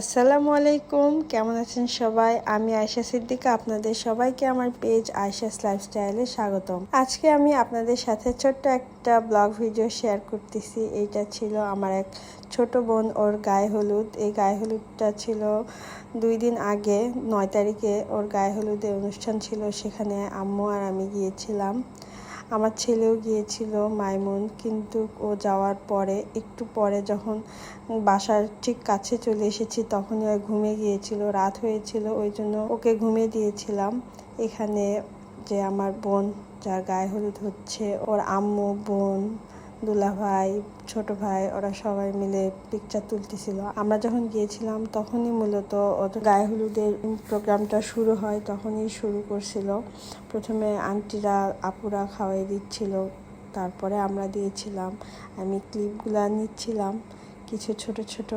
আসসালামু আলাইকুম, কেমন আছেন সবাই? আমি আয়শা সিদ্দিকা, আপনাদের সবাইকে আমার পেজ আয়শাস লাইফস্টাইলে স্বাগতম। আজকে আমি আপনাদের সাথে ছোট্ট একটা ব্লগ ভিডিও শেয়ার করতেছি। এইটা ছিল আমার এক ছোট বোন, ওর গায়ে হলুদ। এই গায়ে হলুদটা ছিল দুই দিন আগে, নয় তারিখে ওর গায়ে হলুদের অনুষ্ঠান ছিল। সেখানে আম্মু আর আমি গিয়েছিলাম। আমার ছেলেও গিয়েছিল মাইমুন, কিন্তু ও যাওয়ার পরে, একটু পরে যখন বাসার ঠিক কাছে চলে এসেছি, তখনই ও ঘুমিয়ে গিয়েছিল, রাত হয়েছিল, ওই জন্য ওকে ঘুমিয়ে দিয়েছিলাম। এখানে যে আমার বোন, যার গায়ে হলুদ হচ্ছে, ওর আম্মু, বোন দুলা ভাই, ছোট ভাই, ওরা সবাই মিলে পিকচার তুলতেছিল। আমরা যখন গিয়েছিলাম, তখনই মূলত ওদের গায়ে হলুদের প্রোগ্রামটা শুরু হয়, তখনই শুরু করছিল। প্রথমে আন্টিরা আপুরা খাওয়াই দিচ্ছিল। তারপরে আমরা দিয়েছিলাম। আমি ক্লিপগুলো নিচ্ছিলাম। কিছু ছোট ছোট।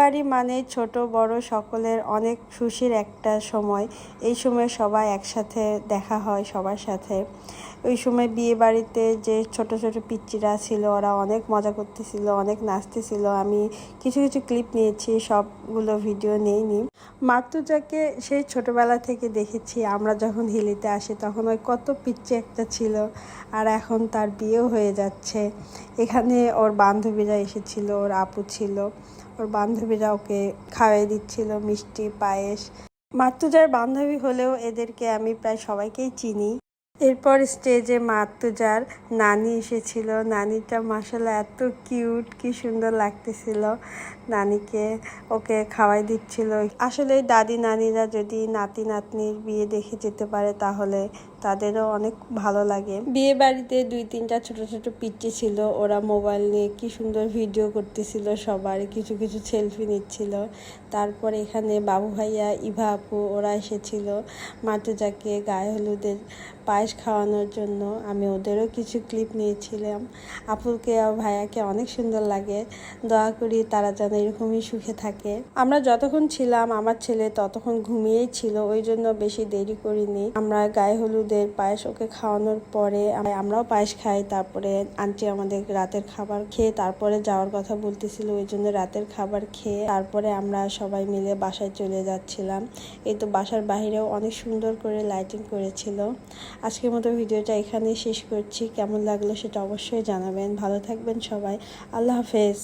বাড়ি মানে ছোট, বড় সকলের অনেক খুশির একটা সময়। এই সময় সবাই একসাথে দেখা হয় সবার সাথে। ওই সময় বিয়ে বাড়িতে যে ছোট ছোট পিচ্চিরা ছিল, ওরা অনেক মজা করতেছিল, অনেক নাচতেছিল। আমি কিছু কিছু ক্লিপ নিয়েছি, সবগুলো ভিডিও নেইনি। মাতুজাকে সেই ছোটবেলা থেকে দেখেছি, আমরা যখন হিলিতে আসি তখন ওই কত পিচ্চি একটা ছিল আর এখন তার বিয়েও হয়ে যাচ্ছে। এখানে ওর বান্ধবীরা এসেছিল, ওর আপু ছিল, ওর বান্ধবীরা ওকে খাওয়াই দিচ্ছিল, মিষ্টি, পায়েস। মাতুজার বান্ধবী হলেও এদেরকে আমি প্রায় সবাইকেই চিনি। এরপর স্টেজে মাতুজার নানি এসেছিল। নানিটা মাসালা এত কিউট, কি সুন্দর লাগতেছিল। নানিকে ওকে খাওয়াই দিচ্ছিল। আসলে দাদি নানিরা যদি নাতি নাতনির বিয়ে দেখে যেতে পারে, তাহলে তাদেরও অনেক ভালো লাগে। বিয়ে বাড়িতে দুই তিনটা ছোট ছোট পিচ্চি ছিল। ওরা মোবাইল নিয়ে কি সুন্দর ভিডিও করতেছিল, সবার কিছু কিছু সেলফি নিচ্ছিল। তারপর এখানে বাবু ভাইয়া, ইভা আপু, ওরা এসেছিল। মাতুজাকে গায়ে হলুদের পায়েস খাওয়ানোর জন্য আমি ওদেরও কিছু ক্লিপ নিয়েছিলাম। আপুকে আর ভাইয়াকে অনেক সুন্দর লাগে। দয়া করি তারা যেন এরকমই সুখে থাকে। আমরা যতক্ষণ ছিলাম, আমার ছেলে ততক্ষণ ঘুমিয়েই ছিল, ওই জন্য বেশি দেরি করিনি। আমরা গায়ে হলুদের পায়েস ওকে খাওয়ানোর পরে আমরাও পায়েস খাই, তারপরে আন্টি আমাদের রাতের খাবার খেয়ে তারপরে যাওয়ার কথা বলতেছিল, ওই জন্য রাতের খাবার খেয়ে তারপরে আমরা সবাই মিলে বাসায় চলে যাচ্ছিলাম। এই তো বাসার বাইরেও অনেক সুন্দর করে লাইটিং করেছিল। আজকের মতো ভিডিওটা এখানে শেষ করছি। কেমন লাগল সেটা অবশ্যই জানাবেন। ভালো থাকবেন সবাই। আল্লাহ হাফেজ।